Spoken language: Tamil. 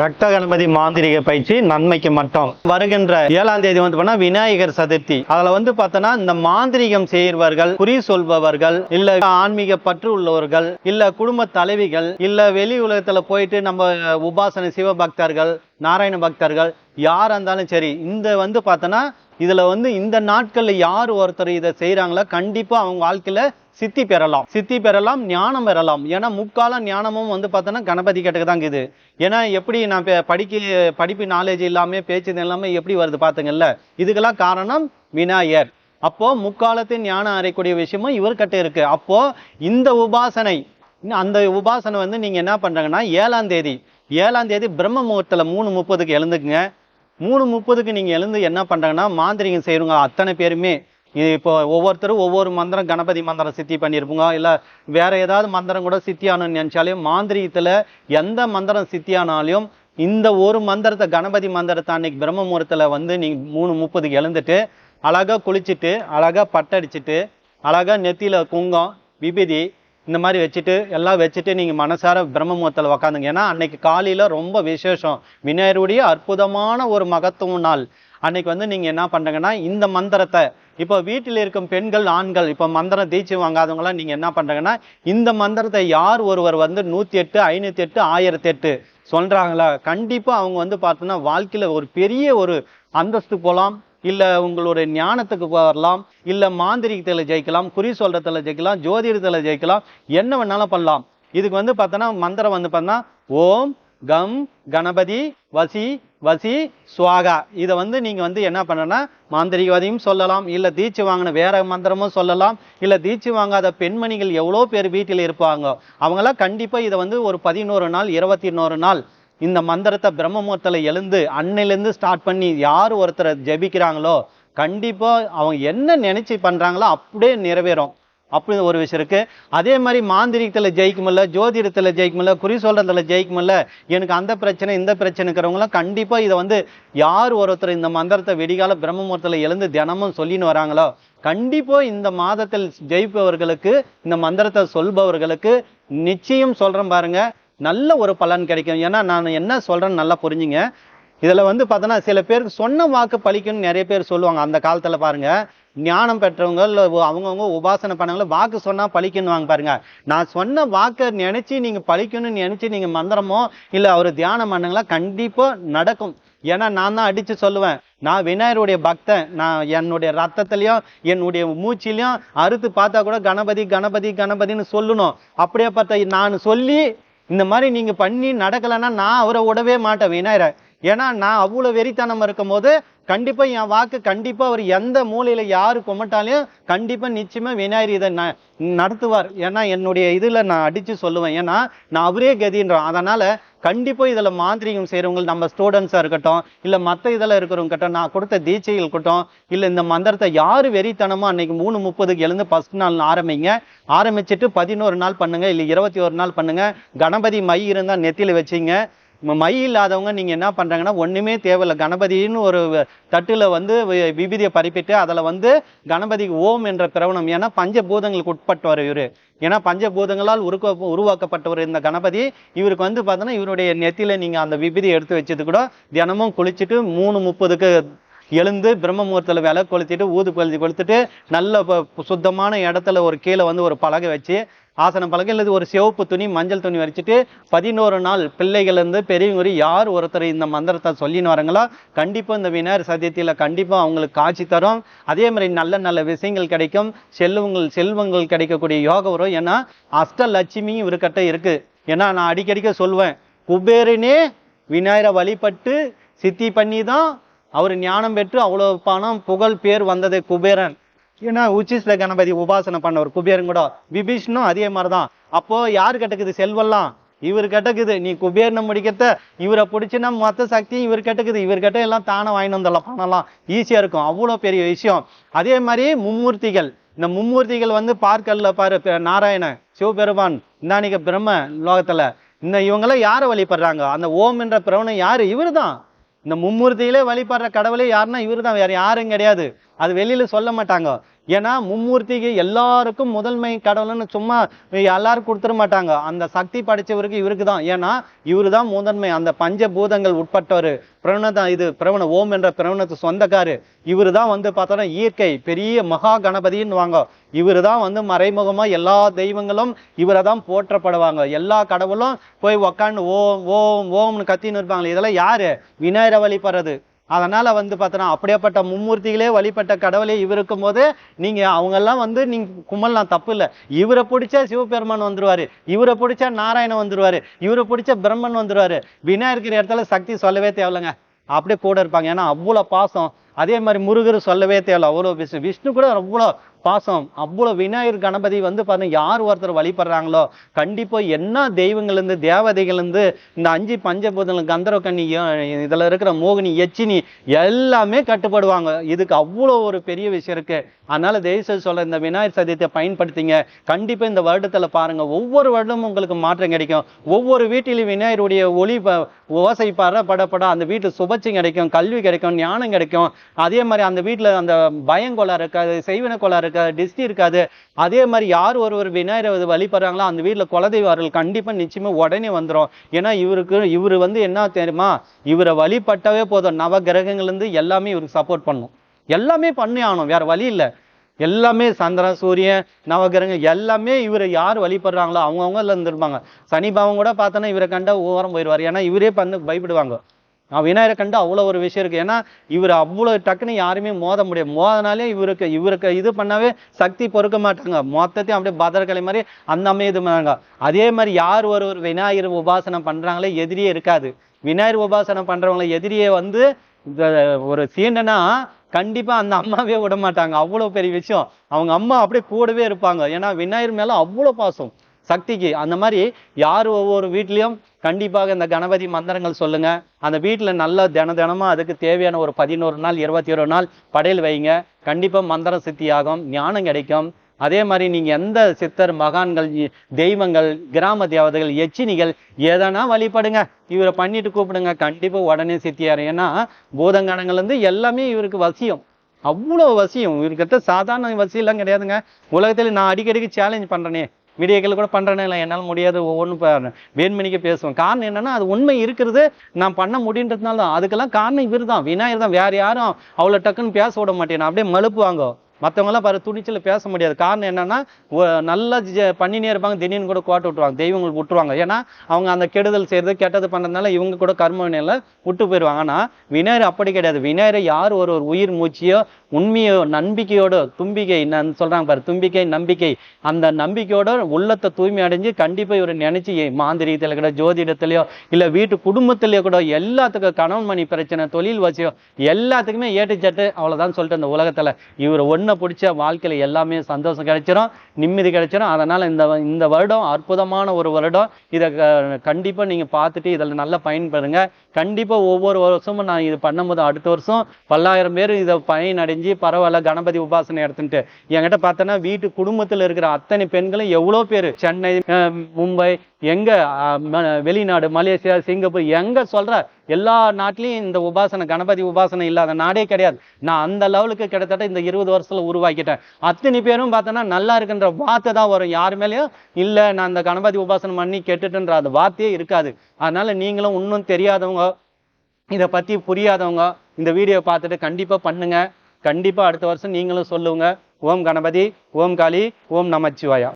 ரத்த கணபதி மாந்திரிக பயிற்சி நன்மைக்கு மட்டும். வருகின்ற ஏழாம் தேதி வந்து பண்ணா விநாயகர் சதுர்த்தி. அதுல வந்து பார்த்தோன்னா இந்த மாந்திரிகம் செய்கிறவர்கள் குறி சொல்பவர்கள் இல்ல ஆன்மீக பற்று உள்ளவர்கள் இல்ல குடும்ப தலைவிகள் இல்ல வெளி உலகத்துல போயிட்டு நம்ம உபாசன சிவ பக்தர்கள் நாராயண பக்தர்கள் யாரா இருந்தாலும் சரி இந்த வந்து பார்த்தோன்னா இதில் வந்து இந்த நாட்களில் யார் ஒருத்தர் இதை செய்கிறாங்களோ கண்டிப்பாக அவங்க வாழ்க்கையில் சித்தி பெறலாம். சித்தி பெறலாம் ஞானம் பெறலாம். ஏன்னா முக்கால ஞானமும் வந்து பார்த்தோன்னா கணபதி கிட்டக்கு தான் இருக்குது ஏன்னா எப்படி நான் படிக்க படிப்பு நாலேஜ் இல்லாமல் பேச்சு எல்லாமே எப்படி வருது பார்த்துங்கல்ல இதுக்கெல்லாம் காரணம் விநாயகர். அப்போ முக்காலத்தின் ஞானம் அறையக்கூடிய விஷயமும் இவர்கிட்ட இருக்கு. அப்போ இந்த உபாசனை அந்த உபாசனை வந்து நீங்கள் என்ன பண்ணுறாங்கன்னா ஏழாம் தேதி. ஏழாம் தேதி பிரம்ம முகூர்த்தத்தில் மூணு முப்பதுக்கு எழுந்துக்குங்க. மூணு முப்பதுக்கு நீங்க எழுந்து என்ன பண்றாங்கன்னா மாந்திரிகம் செய்யறவங்க அத்தனை பேருமே இது இப்போ ஒவ்வொருத்தரும் ஒவ்வொரு மந்திரம் கணபதி மந்திரம் சித்தி பண்ணியிருப்போங்க இல்லை வேற ஏதாவது மந்திரம் கூட சித்தியானு நினைச்சாலையும் மாந்திரிகத்தில் எந்த மந்திரம் சித்தியானாலையும் இந்த ஒரு மந்திரத்தை கணபதி மந்திரத்தை அன்னைக்கு பிரம்ம முகூர்த்தத்தில் வந்து நீங்கள் மூணு முப்பதுக்கு எழுந்துட்டு அழகாக குளிச்சுட்டு அழகாக பட்டடிச்சுட்டு அழகாக நெத்தியில் குங்கம் விபதி இந்த மாதிரி வச்சுட்டு எல்லாம் வச்சுட்டு நீங்கள் மனசார பிரம்ம முகத்தில் உக்காந்துங்க. ஏன்னா அன்னைக்கு காலையில் ரொம்ப விசேஷம். விநாயகருடைய அற்புதமான ஒரு மகத்துவ நாள். அன்னைக்கு வந்து நீங்கள் என்ன பண்ணுறீங்கன்னா இந்த மந்திரத்தை இப்போ வீட்டில் இருக்கும் பெண்கள் ஆண்கள் இப்போ மந்திரம் தீட்சை வாங்காதவங்களாம் நீங்கள் என்ன பண்ணுறீங்கன்னா இந்த மந்திரத்தை யார் ஒருவர் வந்து நூற்றி எட்டு ஐநூற்றி எட்டு ஆயிரத்தி எட்டு சொல்கிறாங்களா கண்டிப்பாக அவங்க வந்து பார்த்தோன்னா வாழ்க்கையில் ஒரு பெரிய ஒரு அந்தஸ்து போகலாம் இல்லை உங்களுடைய ஞானத்துக்கு வரலாம் இல்லை மாந்திரிகத்தில் ஜெயிக்கலாம் குறி சொல்கிறதில் ஜெயிக்கலாம் ஜோதிடத்தில் ஜெயிக்கலாம் என்ன வேணாலும் பண்ணலாம். இதுக்கு வந்து பார்த்தோன்னா மந்திரம் வந்து பார்த்தா ஓம் கம் கணபதி வசி வசி சுவாகா. இதை வந்து நீங்கள் வந்து என்ன பண்ணனா மாந்திரிகவாதியும் சொல்லலாம் இல்லை தீட்சி வாங்கின வேற மந்திரமும் சொல்லலாம் இல்லை தீட்சி வாங்காத பெண்மணிகள் எவ்வளோ பேர் வீட்டில் இருப்பாங்க. அவங்களாம் கண்டிப்பாக இதை வந்து ஒரு பதினோரு நாள் இருபத்தி நாள் இந்த மந்திரத்தை பிரம்மமுகத்தில் எழுந்து அன்னையிலேருந்து ஸ்டார்ட் பண்ணி யார் ஒருத்தரை ஜெபிக்கிறாங்களோ கண்டிப்பாக அவங்க என்ன நினச்சி பண்ணுறாங்களோ அப்படியே நிறைவேறும். அப்படி ஒரு விஷயம் இருக்குது அதே மாதிரி மாந்திரிகத்துல ஜெயிக்கமில்ல ஜோதிடத்தில் ஜெயிக்கமில்ல குறி சொல்றதுல ஜெயிக்குமில்ல எனக்கு அந்த பிரச்சனை இந்த பிரச்சனை கண்டிப்பாக இதை வந்து யார் ஒருத்தர் இந்த மந்திரத்தை வெடிகால பிரம்மமுகத்தில் எழுந்து தினமும் சொல்லின்னு வராங்களோ கண்டிப்பாக இந்த மாதத்தில் ஜெயிப்பவர்களுக்கு இந்த மந்திரத்தை சொல்பவர்களுக்கு நிச்சயம் சொல்கிறேன் பாருங்கள் நல்ல ஒரு பலன் கிடைக்கும். ஏன்னா நான் என்ன சொல்கிறேன்னு நல்லா புரிஞ்சுங்க. இதில் வந்து பார்த்தோன்னா சில பேருக்கு சொன்ன வாக்கு பழிக்கும்னு நிறைய பேர் சொல்லுவாங்க. அந்த காலத்தில் பாருங்கள் ஞானம் பெற்றவங்க இல்லை அவங்கவுங்க உபாசனை பண்ணவங்கள வாக்கு சொன்னால் பழிக்கணுவாங்க பாருங்க. நான் சொன்ன வாக்கை நினச்சி நீங்கள் பழிக்கணும்னு நினச்சி நீங்கள் மந்திரமோ இல்லை அவர் தியானம் பண்ணுங்களா கண்டிப்பாக நடக்கும். ஏன்னா நான் தான் அடித்து சொல்லுவேன். நான் விநாயகருடைய பக்தன். நான் என்னுடைய ரத்தத்துலேயும் என்னுடைய மூச்சிலையும் அறுத்து பார்த்தா கூட கணபதி கணபதி கணபதின்னு சொல்லணும். அப்படியே பார்த்தா நான் சொல்லி இந்த மாதிரி நீங்கள் பண்ணி நடக்கலைன்னா நான் அவரை விடவே மாட்டேன் விநாயகரை. ஏன்னா நான் அவ்வளோ வெறித்தனம் இருக்கும் போது என் வாக்கு கண்டிப்பாக அவர் எந்த மூலையில் யார் கும்பிட்டாலையும் கண்டிப்பாக நிச்சயமாக விநாயகர் இதை ந- நடத்துவார். ஏன்னா என்னுடைய இதில் நான் அடித்து சொல்லுவேன். ஏன்னா நான் அவரே கதின்றோம். அதனால் கண்டிப்பாக இதில் மாந்திரிகம் செய்கிறவங்க நம்ம ஸ்டூடெண்ட்ஸாக இருக்கட்டும் இல்லை மற்ற இதில் இருக்கிறவங்ககிட்ட நான் கொடுத்த தீட்சைகள் இருக்கட்டும் இல்லை இந்த மந்திரத்தை யார் வெறித்தனமோ அன்னைக்கு மூணு முப்பதுக்கு எழுந்து ஃபர்ஸ்ட் நாள் ஆரம்பிங்க. ஆரம்பிச்சுட்டு பதினோரு நாள் பண்ணுங்கள் இல்லை இருபத்தி ஒரு நாள் பண்ணுங்கள் கணபதி மை இருந்தால் நெத்தியில் வச்சிங்க. மை இல்லாதவங்க நீங்கள் என்ன பண்ணுறாங்கன்னா ஒன்றுமே தேவையில்லை. கணபதின்னு ஒரு தட்டில் வந்து விபதியை விபூதியை பறிப்பிட்டு வந்து கணபதிக்கு ஓம் என்ற பிரவணம் ஏன்னா பஞ்சபூதங்களுக்கு உட்பட்டவர் இவர். ஏன்னா பஞ்சபூதங்களால் உருக்க உருவாக்கப்பட்டவர் இந்த கணபதி. இவருக்கு வந்து பார்த்தோன்னா இவருடைய நெத்தியில் நீங்கள் அந்த விபதியை எடுத்து வச்சது கூட தினமும் குளிச்சுட்டு மூணு முப்பதுக்கு எழுந்து பிரம்ம முகூர்த்தத்தில் விலை கொளுத்திட்டு ஊது கொளுத்தி கொளுத்துட்டு நல்ல சுத்தமான இடத்துல ஒரு கீழே வந்து ஒரு பலகை வச்சு ஆசன பலகை அல்லது ஒரு சிவப்பு துணி மஞ்சள் துணி வரைச்சிட்டு பதினோரு நாள் பிள்ளைகள்லேருந்து பெரியவங்க யார் ஒருத்தர் இந்த மந்திரத்தை சொல்லின்னு வராங்களோ கண்டிப்பாக இந்த விநாயகர் சதியத்தில் கண்டிப்பாக அவங்களுக்கு காட்சி தரும். அதே மாதிரி நல்ல நல்ல விஷயங்கள் கிடைக்கும். செல்வங்கள் செல்வங்கள் கிடைக்கக்கூடிய யோகம் வரும் ஏன்னா அஷ்டலட்சுமியும் இவர்கிட்ட இருக்குது ஏன்னா நான் அடிக்கடிக்க சொல்லுவேன் குபேரனே விநாயகரை வழிபட்டு சித்தி பண்ணி தான் அவர் ஞானம் பெற்று அவ்வளோ பணம் புகழ் பேர் வந்தது குபேரன். ஏன்னா உச்சிஸ்ல கணபதி உபாசனை பண்ணவர் குபேரன் கூட. விபீஷ்ணும் அதே மாதிரிதான். அப்போது யார் கிட்டக்குது? செல்வெல்லாம் இவர் கிட்டக்குது. நீ குபேரனை முடிக்கிறத இவரை பிடிச்சினா மொத்த சக்தியும் இவர் கிட்டக்குது. இவர் கிட்ட எல்லாம் தானே வாங்கிட்டு வந்துடலாம் பணம்லாம் ஈஸியாக இருக்கும். அவ்வளோ பெரிய விஷயம். அதே மாதிரி மும்மூர்த்திகள். இந்த மும்மூர்த்திகள் வந்து பார்க்கல்ல பாரு நாராயணன் சிவபெருமான் இந்தானிக்க பிரம்ம லோகத்தில். இந்த இவங்களாம் யாரை வழிபடுறாங்க? அந்த ஓம் என்ற பிரவணம் இவர் தான் இந்த மும்மூர்த்தியிலே வழிபடுற கடவுளே யாருன்னா இவர்தான். வேற யாரும் கிடையாது. அது வெளியில் சொல்ல மாட்டாங்க. ஏன்னா மும்மூர்த்திக்கு எல்லாருக்கும் முதன்மை கடவுள்னு சும்மா எல்லாரும் கொடுத்துட மாட்டாங்க. அந்த சக்தி படைச்சவருக்கு இவருக்கு தான் ஏன்னா இவரு தான் முதன்மை. அந்த பஞ்சபூதங்கள் உட்பட்டவர். பிரவணதான் இது பிரவண ஓம் என்ற பிரவணத்து சொந்தக்காரு. இவரு தான் வந்து பார்த்தோன்னா இயற்கை பெரிய மகா கணபதின்னு வாங்க இவரு தான் வந்து மறைமுகமாக எல்லா தெய்வங்களும் இவரை தான் போற்றப்படுவாங்க. எல்லா கடவுளும் போய் உக்காந்து ஓம் ஓம் ஓம்னு கத்தின்னு இருப்பாங்களே இதெல்லாம் யாரு? விநாயகரை வழிபடுறது. அதனால் வந்து பார்த்தோன்னா அப்படியேப்பட்ட மும்மூர்த்திகளே வழிபட்ட கடவுளே இவர் இருக்கும்போது நீங்கள் அவங்கெல்லாம் வந்து நீங்கள் கும்பல்லாம் தப்பு இல்லை. இவரை பிடிச்சா சிவபெருமான் வந்துடுவார் இவரை பிடிச்சா நாராயணன் வந்துடுவார் இவரை பிடிச்சா பிரம்மன் வந்துருவாரு. விநாயகர் இடத்துல சக்தி சொல்லவே தேவையில்லைங்க. அப்படியே கூட இருப்பாங்க. ஏன்னா அவ்வளோ பாசம். அதே மாதிரி முருகர் சொல்லவே தேவையில்ல. அவ்வளோ விஷ்ணு விஷ்ணு கூட அவ்வளோ பாசம். அவ்வளோ விநாயகர் கணபதி வந்து பாருங்க யார் ஒருத்தர் வழிபடுறாங்களோ கண்டிப்பாக என்ன தெய்வங்கள்லேருந்து தேவதைகள்லேருந்து இந்த அஞ்சு பஞ்சபூதங்கள் கந்தரவ கண்ணி இதில் இருக்கிற மோகினி எச்சினி எல்லாமே கட்டுப்படுவாங்க. இதுக்கு அவ்வளோ ஒரு பெரிய விஷயம் இருக்குது அதனால தயவுசெய்து சொல்ல இந்த விநாயகர் சதுர்த்தியை பயன்படுத்திங்க. கண்டிப்பாக இந்த வருடத்தில் பாருங்கள் ஒவ்வொரு வருடமும் உங்களுக்கு மாற்றம் கிடைக்கும். ஒவ்வொரு வீட்டிலும் விநாயகருடைய ஒளி ப- ஓசை பட பட பட அந்த வீட்டு சுபச்சம் கிடைக்கும் கல்வி கிடைக்கும் ஞானம் கிடைக்கும். அதே மாதிரி அந்த வீட்டில் அந்த பயங்கொலை இருக்காது செய்வன கொலை இருக்காது டிஸ்டி இருக்காது. அதே மாதிரி யார் ஒருவர் விநாயகர் வழிபடுறாங்களோ அந்த வீட்டில் குலதெய்வார்கள் கண்டிப்பாக நிச்சயமா உடனே வந்துடும் ஏன்னா இவருக்கு இவர் வந்து என்ன தெரியுமா? இவரை வழிபட்டாவே போதும். நவ கிரகங்கள்லேருந்து எல்லாமே இவருக்கு சப்போர்ட் பண்ணும். எல்லாமே பண்ணி ஆகணும். வேறு வழி இல்லை. எல்லாமே சந்திரன் சூரியன் நவகிரகங்கள் எல்லாமே இவரை யார் வழிபடுறாங்களோ அவங்கவுங்க இருந்திருப்பாங்க. சனி பாவம் கூட பார்த்தோன்னா இவரை கண்டா ஓரம் போயிடுவார். ஏன்னா இவரே பண்ண பயப்படுவாங்க. நான் விநாயகரை கண்டு அவ்வளோ ஒரு விஷயம் இருக்குது ஏன்னா இவர் அவ்வளோ டக்குன்னு யாருமே மோத முடியாது. மோதனாலே இவருக்கு இவருக்கு இது பண்ணாவே சக்தி பொறுக்க மாட்டாங்க. மொத்தத்தையும் அப்படியே பதற்கலை மாதிரி அந்த அம்மையை இது பண்ணாங்க. அதே மாதிரி யார் ஒரு ஒரு விநாயகர் உபாசனம் பண்ணுறாங்களே எதிரியே இருக்காது. விநாயகர் உபாசனம் பண்ணுறவங்கள எதிரியே வந்து ஒரு சீண்டனா கண்டிப்பாக அந்த அம்மாவே விட மாட்டாங்க. அவ்வளோ பெரிய விஷயம். அவங்க அம்மா அப்படியே கூடவே இருப்பாங்க. ஏன்னா விநாயகர் மேலே அவ்வளோ பாசம். சக்திக்கு. அந்த மாதிரி யார் ஒவ்வொரு வீட்லேயும் கண்டிப்பாக இந்த கணபதி மந்திரங்கள் சொல்லுங்க. அந்த வீட்டில் நல்ல தின தினமும் அதுக்கு தேவையான ஒரு பதினோரு நாள் இருபத்தி ஒரு நாள் படையல் வைங்க. கண்டிப்பாக மந்திர சித்தி ஆகும் ஞானம் கிடைக்கும். அதே மாதிரி நீங்கள் எந்த சித்தர் மகான்கள் தெய்வங்கள் கிராம தேவதைகள் எச்சினிகள் எதனா வழிபடுங்க. இவரை பண்ணிட்டு கூப்பிடுங்க. கண்டிப்பாக உடனே சித்தியார் ஏன்னா பூதங்கணங்கள்லேருந்து எல்லாமே இவருக்கு வசியம். அவ்வளோ வசியம். இவர்கிட்ட சாதாரண வசியெல்லாம் கிடையாதுங்க. உலகத்தில் நான் அடிக்கடிக்கு சேலஞ்ச் பண்ணுறேனே வீடியோக்கள் கூட பண்றேனே இல்லை என்னால் முடியாது ஒவ்வொன்றும் வேண்மணிக்கு பேசுவேன் காரணம் என்னன்னா அது உண்மை இருக்கிறது நான் பண்ண முடின்றதுனால தான். அதுக்கெல்லாம் காரணம் இவர் தான் விநாயகர் தான். வேறு யாரும் அவ்வளோ டக்குன்னு பேச விட மாட்டேன். அப்படியே மழுப்புவாங்க. மற்றவங்களாம் பாரு துணிச்சல பேச முடியாது. காரணம் என்னன்னா நல்லா பண்ணினே இருப்பாங்க திடீர்னு கூட கோட்டை விட்டுருவாங்க தெய்வங்கள் விட்டுருவாங்க. ஏன்னா அவங்க அந்த கெடுதல் செய்யறது கெட்டது பண்றதுனால இவங்க கூட கர்ம வினையில விட்டு போயிடுவாங்க ஆனா விநாயகர் அப்படி கிடையாது. விநாயகரை யார் ஒரு ஒரு உயிர் மூச்சியோ உண்மையோ நம்பிக்கையோட தும்பிக்கை நான் சொல்றாங்க பாரு தும்பிக்கை நம்பிக்கை. அந்த நம்பிக்கையோட உள்ளத்தை தூய்மை அடைஞ்சு கண்டிப்பா இவர் நினைச்சு மாந்திரிகத்துல கூட ஜோதிடத்திலயோ இல்ல வீட்டு குடும்பத்திலயோ கூட எல்லாத்துக்கும் கணவன் மணி பிரச்சனை தொழில் வசியம் எல்லாத்துக்குமே ஏட்டுச்சட்டு அவ்வளவுதான் சொல்லிட்டு அந்த உலகத்துல. இவர் ஒன்று பிடிச்ச வாழ்க்கையில் எல்லாமே சந்தோஷம் கிடைச்சிரும் நிம்மதி கிடைச்சிரும். அதனால் இந்த இந்த வருடம் அற்புதமான ஒரு வருடம். இதை க- நீங்கள் பார்த்துட்டு இதில் நல்லா பயன்பெறுங்க கண்டிப்பாக ஒவ்வொரு வருஷமும் நான் இது பண்ணும்போது அடுத்த வருஷம் பல்லாயிரம் பேர் இதை பயனடைஞ்சு பரவாயில்ல கணபதி உபாசனை எடுத்துட்டு என்கிட்ட பார்த்தோன்னா வீட்டு குடும்பத்தில் இருக்கிற அத்தனை பெண்களும் எவ்வளோ பேர்? சென்னை மும்பை எங்கே வெளிநாடு மலேசியா சிங்கப்பூர் எங்கே சொல்கிற எல்லா நாட்டிலையும் இந்த உபாசனை கணபதி உபாசனை இல்லாத நாடே கிடையாது. நான் அந்த லெவலுக்கு கிட்டத்தட்ட இந்த இருபது வருஷத்தில் உருவாக்கிட்டேன். அத்தனை பேரும் பார்த்தோன்னா நல்லா இருக்குன்ற வார்த்தை தான் வரும். யார் மேலேயும்? இல்லை நான் அந்த கணபதி உபாசனை பண்ணி கெட்டுட்டுன்ற அந்த வார்த்தையே இருக்காது. அதனால நீங்களும் இன்னும் தெரியாதவங்க இதை பற்றி புரியாதவங்க இந்த வீடியோ பார்த்துட்டு கண்டிப்பாக பண்ணுங்க. கண்டிப்பாக அடுத்த வருஷம் நீங்களும் சொல்லுங்க. ஓம் கணபதி ஓம் காளி ஓம் நமச்சிவாயா.